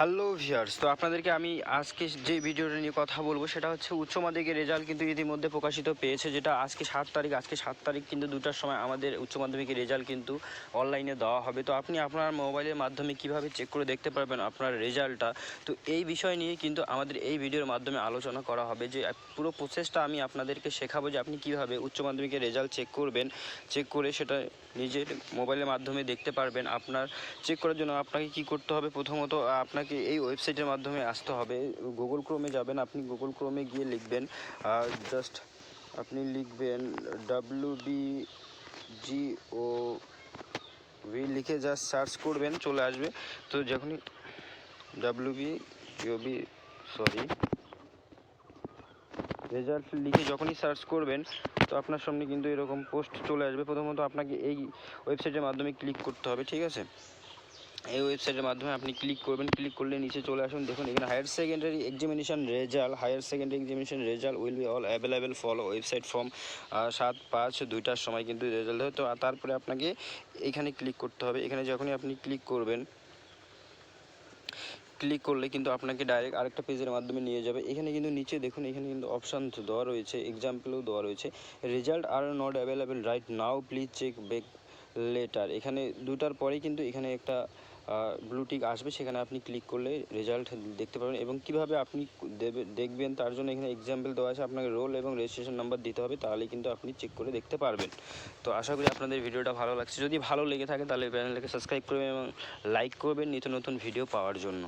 Hello viewers তো আপনাদেরকে আমি আজকে যে ভিডিওটা নিয়ে কথা বলব, সেটা হচ্ছে উচ্চ মাধ্যমিকের রেজাল্ট কিন্তু ইতিমধ্যে প্রকাশিত পেয়েছে, যেটা আজকে সাত তারিখ। আজকে সাত তারিখ কিন্তু দুটার সময় আমাদের উচ্চ মাধ্যমিকের রেজাল্ট কিন্তু অনলাইনে দেওয়া হবে। তো আপনি আপনার মোবাইলের মাধ্যমে কীভাবে চেক করে দেখতে পারবেন আপনার রেজাল্টটা তো এই বিষয় নিয়ে কিন্তু আমাদের এই ভিডিওর মাধ্যমে আলোচনা করা হবে যে পুরো প্রসেসটা আমি আপনাদেরকে শেখাবো যে আপনি কীভাবে উচ্চ মাধ্যমিকের রেজাল্ট চেক করবেন। চেক করে সেটা নিজের মোবাইলের মাধ্যমে দেখতে পারবেন। আপনার চেক করার জন্য আপনাকে কি করতে হবে? প্রথমত আপনাকে এই ওয়েবসাইটের মাধ্যমে আসতে হবে। গুগল ক্রোমে যাবেন, আপনি গুগল ক্রোমে গিয়ে লিখবেন জাস্ট আপনি লিখবেন W B G O V লিখে জাস্ট সার্চ করবেন, চলে আসবে। তো যখনই W B B sorry result লিখে যখনই সার্চ করবেন, তো আপনার সামনে কিন্তু এরকম পোস্ট চলে আসবে। প্রথমত আপনাকে এই ওয়েবসাইটের মাধ্যমে ক্লিক করতে হবে, ঠিক আছে? এই ওয়েবসাইটের মাধ্যমে আপনি ক্লিক করবেন ক্লিক করলে নিচে চলে আসুন। দেখুন, এখানে higher secondary examination result higher secondary examination result will be all available follow website form সাত, পাঁচ, দুইটার সময় কিন্তু রেজাল্ট হয়। তো তারপরে আপনাকে এখানে ক্লিক করতে হবে। এখানে যখনই আপনি ক্লিক করবেন ক্লিক করলে কিন্তু আপনাকে ডাইরেক্ট আরেকটা পেজের মাধ্যমে নিয়ে যাবে। এখানে কিন্তু নিচে দেখুন, এখানে কিন্তু অপশান দেওয়া রয়েছে এক্সাম্পলও দেওয়া রয়েছে। Result are not available right now please check back later এখানে দুটার পরেই কিন্তু এখানে একটা ব্লুটিক আসবে, সেখানে আপনি ক্লিক করলে রেজাল্ট দেখতে পাবেন এবং কীভাবে আপনি দেখবেন তার জন্য এখানে এক্সাম্পল দেওয়া আছে, আপনাকে রোল এবং রেজিস্ট্রেশন নাম্বার দিতে হবে, তাহলে কিন্তু আপনি চেক করে দেখতে পারবেন। তো আশা করি আপনাদের ভিডিওটা ভালো লাগছে। যদি ভালো লেগে থাকে তাহলে চ্যানেলটাকে সাবস্ক্রাইব করবেন এবং লাইক করবেন নিত্য নতুন ভিডিও পাওয়ার জন্য।